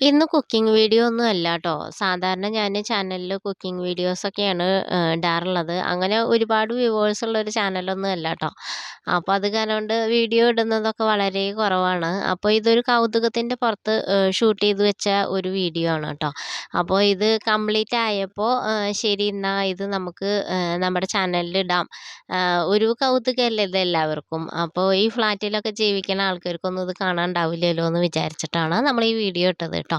ഇന്ന് cooking video ഒന്നും അല്ല കേട്ടോ സാധാരണ ഞാൻ ചാനലിൽ കുക്കിംഗ് വീഡിയോസൊക്കെയാണ് ഇടാറുള്ളത്. അങ്ങനെ ഒരുപാട് വ്യൂവേഴ്സ് ഉള്ളൊരു ചാനലൊന്നും അല്ല കേട്ടോ അപ്പോൾ അത് കാരണം വീഡിയോ ഇടുന്നതൊക്കെ വളരെ കുറവാണ്. അപ്പോൾ ഇതൊരു കൗതുകത്തിന്റെ പുറത്ത് ഷൂട്ട് ചെയ്ത് വെച്ച ഒരു വീഡിയോ ആണ് കേട്ടോ. അപ്പോൾ ഇത് കംപ്ലീറ്റ് ആയപ്പോൾ ശരി എന്നാൽ ഇത് നമുക്ക് നമ്മുടെ ചാനലിൽ ഇടാം. ഒരു കൗതുകമല്ലേ ഇത് എല്ലാവർക്കും? അപ്പോൾ ഈ ഫ്ലാറ്റിലൊക്കെ ജീവിക്കുന്ന ആൾക്കാർക്കൊന്നും ഇത് കാണാണ്ടാവില്ലല്ലോ എന്ന് വിചാരിച്ചിട്ടാണ് നമ്മൾ ഈ വീഡിയോ ഇട്ടത് കേട്ടോ.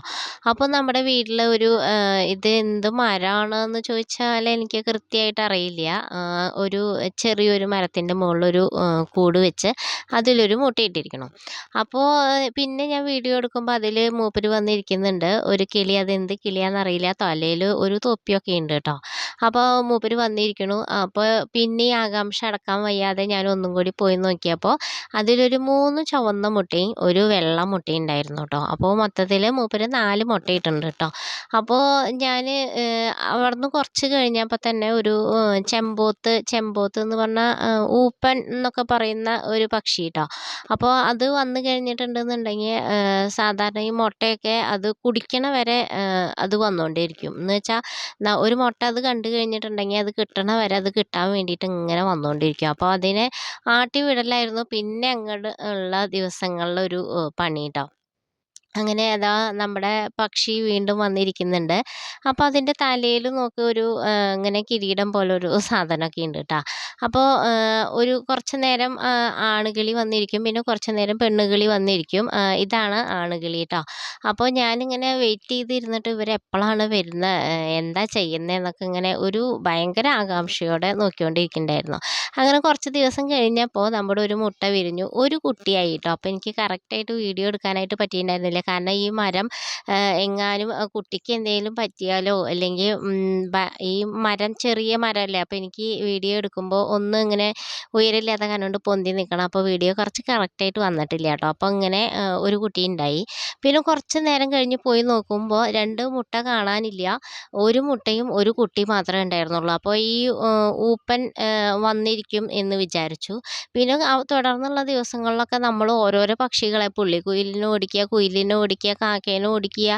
അപ്പോൾ നമ്മുടെ വീട്ടിലെ ഒരു ഇത് എന്ത് മരമാണെന്ന് ചോദിച്ചാൽ എനിക്ക് കൃത്യമായിട്ട് അറിയില്ല. ഒരു ചെറിയൊരു മരത്തിന്റെ മുകളിലൊരു കൂട് വെച്ച് അതിലൊരു മുട്ടയിട്ടിരിക്കണം അപ്പോൾ പിന്നെ ഞാൻ വീഡിയോ എടുക്കുമ്പോൾ അതിൽ മൂപ്പർ വന്നിരിക്കുന്നുണ്ട്. ഒരു കിളി അതെന്ത് കിളിയാണെന്നറിയില്ല തലയിൽ ഒരു തൊപ്പിയൊക്കെ ഉണ്ട് കേട്ടോ. അപ്പോൾ മൂപ്പര് വന്നിരിക്കണു. അപ്പോൾ പിന്നെ ആകാംക്ഷ അടക്കാൻ വയ്യാതെ ഞാൻ ഒന്നും കൂടി പോയി നോക്കിയപ്പോൾ അതിലൊരു മൂന്ന് ചുവന്ന മുട്ടയും ഒരു വെള്ള മുട്ടയും ഉണ്ടായിരുന്നു കേട്ടോ അപ്പോൾ മൊത്തത്തിൽ മൂപ്പര് നാല് മുട്ടയിട്ടുണ്ട് കേട്ടോ അപ്പോൾ ഞാൻ അവിടുന്ന് കുറച്ച് കഴിഞ്ഞപ്പോൾ തന്നെ ഒരു ചെമ്പോത്ത് ചെമ്പോത്ത് എന്ന് പറഞ്ഞാൽ ഊപ്പൻ എന്നൊക്കെ പറയുന്ന ഒരു പക്ഷി കേട്ടോ അപ്പോൾ അത് വന്നു കഴിഞ്ഞിട്ടുണ്ടെന്നുണ്ടെങ്കിൽ സാധാരണ ഈ മുട്ടയൊക്കെ അത് കുടിക്കണ വരെ അത് വന്നുകൊണ്ടേയിരിക്കും എന്ന് വെച്ചാൽ ഒരു മുട്ട അത് കണ്ടു കഴിഞ്ഞിട്ടുണ്ടെങ്കിൽ അത് കിട്ടണ വരെ അത് കിട്ടാൻ വേണ്ടിയിട്ട് ഇങ്ങനെ വന്നുകൊണ്ടിരിക്കും. അപ്പോൾ അതിനെ ആട്ടി വിടലായിരുന്നു. പിന്നെ അങ്ങോട്ട് ഉള്ള ദിവസങ്ങളിലൊരു പണി കേട്ടോ അങ്ങനെ അതാ നമ്മുടെ പക്ഷി വീണ്ടും വന്നിരിക്കുന്നുണ്ട്. അപ്പോൾ അതിന്റെ തലയിൽ നോക്ക് ഒരു ഇങ്ങനെ കിരീടം പോലെ ഒരു സാധനമൊക്കെ ഉണ്ട് കേട്ടോ അപ്പോൾ ഒരു കുറച്ച് നേരം ആണുകിളി വന്നിരിക്കും. പിന്നെ കുറച്ച് നേരം പെണ്ണുകിളി വന്നിരിക്കും. ഇതാണ് ആണുകിളി കേട്ടോ അപ്പോൾ ഞാനിങ്ങനെ വെയിറ്റ് ചെയ്തിരുന്നിട്ട് ഇവർ എപ്പോഴാണ് വരുന്നത് എന്താ ചെയ്യുന്നതെന്നൊക്കെ ഇങ്ങനെ ഒരു ഭയങ്കര ആകാംക്ഷയോടെ നോക്കിക്കൊണ്ടിരിക്കുന്നുണ്ടായിരുന്നു അങ്ങനെ കുറച്ച് ദിവസം കഴിഞ്ഞപ്പോൾ നമ്മുടെ ഒരു മുട്ട വിരിഞ്ഞു. ഒരു കുട്ടിയായി കേട്ടോ അപ്പോൾ എനിക്ക് കറക്റ്റായിട്ട് വീഡിയോ എടുക്കാനായിട്ട് പറ്റിയിട്ടുണ്ടായിരുന്നില്ല. കാരണം ഈ മരം എങ്ങാനും കുട്ടിക്ക് എന്തെങ്കിലും പറ്റിയാലോ? അല്ലെങ്കിൽ ഈ മരം ചെറിയ മരമല്ലേ അപ്പോൾ എനിക്ക് വീഡിയോ എടുക്കുമ്പോൾ ഒന്നും ഇങ്ങനെ ഉയരമില്ലാത്ത കാരണം കൊണ്ട് പൊന്തി നിൽക്കണം അപ്പോൾ വീഡിയോ കുറച്ച് കറക്റ്റായിട്ട് വന്നിട്ടില്ല കേട്ടോ. അപ്പോൾ ഇങ്ങനെ ഒരു കുട്ടി ഉണ്ടായി. പിന്നെ കുറച്ച് നേരം കഴിഞ്ഞ് പോയി നോക്കുമ്പോൾ രണ്ട് മുട്ട കാണാനില്ല. ഒരു മുട്ടയും ഒരു കുട്ടി മാത്രമേ ഉണ്ടായിരുന്നുള്ളൂ. അപ്പോൾ ഈ ഊപ്പൻ വന്നിരിക്കും എന്ന് വിചാരിച്ചു. പിന്നെ തുടർന്നുള്ള ദിവസങ്ങളിലൊക്കെ നമ്മൾ ഓരോരോ പക്ഷികളെ പുള്ളിക്കുയിലിനെ ഓടിക്കുക കുയിലിനെ ഓടിക്കുക കാക്കേനെ ഓടിക്കുക.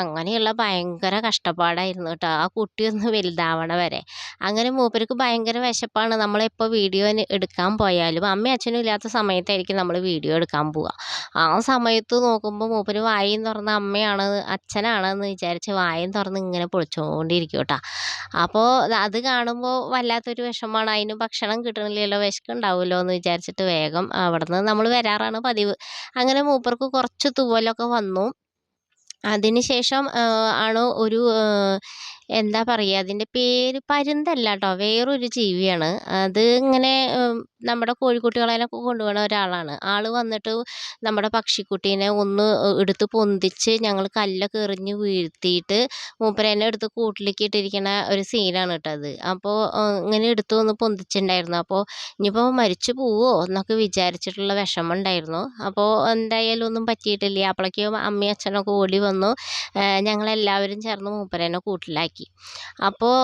അങ്ങനെയുള്ള ഭയങ്കര കഷ്ടപ്പാടായിരുന്നു കേട്ടോ ആ കുട്ടിയൊന്ന് വലുതാവണ വരെ. അങ്ങനെ മൂപ്പർക്ക് ഭയങ്കര വിശപ്പാണ്. നമ്മളെപ്പോൾ വീഡിയോ എടുക്കാൻ പോയാലും അമ്മയും അച്ഛനും ഇല്ലാത്ത സമയത്തായിരിക്കും നമ്മൾ വീഡിയോ എടുക്കാൻ പോവുക ആ സമയത്ത് നോക്കുമ്പോൾ മൂപ്പര് വായും തുറന്ന് അമ്മയാണ് അച്ഛനാണെന്ന് വിചാരിച്ച് വായും തുറന്ന് ഇങ്ങനെ പൊളിച്ചുകൊണ്ടിരിക്കും കേട്ടോ അപ്പോൾ അത് കാണുമ്പോൾ വല്ലാത്തൊരു വിഷമമാണ് അതിന് ഭക്ഷണം കിട്ടണില്ലല്ലോ വിശക്കുണ്ടാവുമല്ലോ എന്ന് വിചാരിച്ചിട്ട് വേഗം അവിടുന്ന് നമ്മൾ വരാറാണ് പതിവ്. അങ്ങനെ മൂപ്പർക്ക് കുറച്ച് തൂവലൊക്കെ വന്നു. അതിന് ശേഷം ആണ് ഒരു എന്താ പറയുക അതിന്റെ പേര് പരുന്തല്ല കേട്ടോ വേറൊരു ജീവിയാണ്. അത് ഇങ്ങനെ നമ്മുടെ കോഴിക്കുട്ടികളെയൊക്കെ കൊണ്ടുപോകുന്ന ഒരാളാണ്. ആൾ വന്നിട്ട് നമ്മുടെ പക്ഷിക്കുട്ടീനെ ഒന്ന് എടുത്ത് പൊന്തിച്ച് ഞങ്ങൾ കല്ലൊക്കെ എറിഞ്ഞ് വീഴ്ത്തിയിട്ട് മൂപ്പരേനെ എടുത്ത് കൂട്ടിലേക്ക് ഇട്ടിരിക്കുന്ന ഒരു സീനാണ് അത്. അപ്പോൾ ഇങ്ങനെ എടുത്ത് ഒന്ന് പൊന്തിച്ചിട്ടുണ്ടായിരുന്നു അപ്പോൾ ഇനിയിപ്പോൾ മരിച്ചു പോവോ എന്നൊക്കെ വിചാരിച്ചിട്ടുള്ള വിഷമം ഉണ്ടായിരുന്നു അപ്പോൾ എന്തായാലും ഒന്നും പറ്റിയിട്ടില്ല. അപ്പോഴേക്കും അമ്മയും അച്ഛനൊക്കെ ഓടി വന്നു. ഞങ്ങളെല്ലാവരും ചേർന്ന് മൂപ്പരേനെ കൂട്ടിലാക്കി. ആക്കി അപ്പോൾ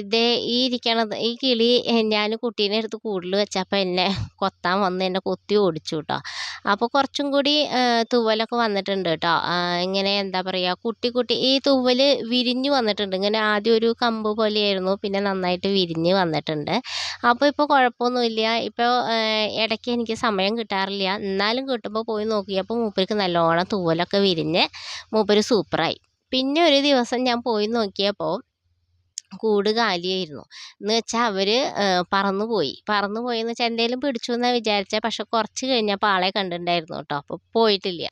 ഇതേ ഈ ഇരിക്കണത് ഈ കിളി ഞാൻ കുട്ടീനെ എടുത്ത് കൂടുതൽ വെച്ചപ്പോൾ എന്നെ കൊത്താൻ വന്ന് എന്നെ കൊത്തി ഓടിച്ചു കേട്ടോ അപ്പോൾ കുറച്ചും കൂടി തൂവലൊക്കെ വന്നിട്ടുണ്ട് കേട്ടോ ഇങ്ങനെ എന്താ പറയുക കുട്ടി കുട്ടി ഈ തൂവൽ വിരിഞ്ഞ് വന്നിട്ടുണ്ട്. ഇങ്ങനെ ആദ്യം ഒരു കമ്പ് പോലെയായിരുന്നു പിന്നെ നന്നായിട്ട് വിരിഞ്ഞ് വന്നിട്ടുണ്ട്. അപ്പോൾ ഇപ്പോൾ കുഴപ്പമൊന്നുമില്ല. ഇപ്പോൾ ഇടയ്ക്ക് എനിക്ക് സമയം കിട്ടാറില്ല. എന്നാലും കിട്ടുമ്പോൾ പോയി നോക്കിയപ്പോൾ മൂപ്പർക്ക് നല്ലോണം തൂവലൊക്കെ വിരിഞ്ഞ് മൂപ്പർ സൂപ്പറായി. പിന്നെ ഒരു ദിവസം ഞാൻ പോയി നോക്കിയപ്പോൾ കൂട് കാലിയായിരുന്നു എന്ന് വെച്ചാൽ അവർ പറന്നു പോയി പറന്നു പോയി എന്ന് വെച്ചാൽ എന്തെങ്കിലും പിടിച്ചു എന്നാണ് വിചാരിച്ചത് പക്ഷെ കുറച്ച് കഴിഞ്ഞപ്പോൾ ആളെ കണ്ടിട്ടുണ്ടായിരുന്നു കേട്ടോ. അപ്പോൾ പോയിട്ടില്ല.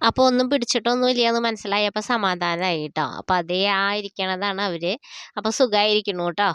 അപ്പോൾ ഒന്നും പിടിച്ചിട്ടൊന്നും എന്ന് മനസ്സിലായി അപ്പോൾ സമാധാനമായി കേട്ടോ. അപ്പോൾ അതേ ആ ഇരിക്കണതാണ് അവർ അപ്പോൾ സുഖമായിരിക്കണു കേട്ടോ.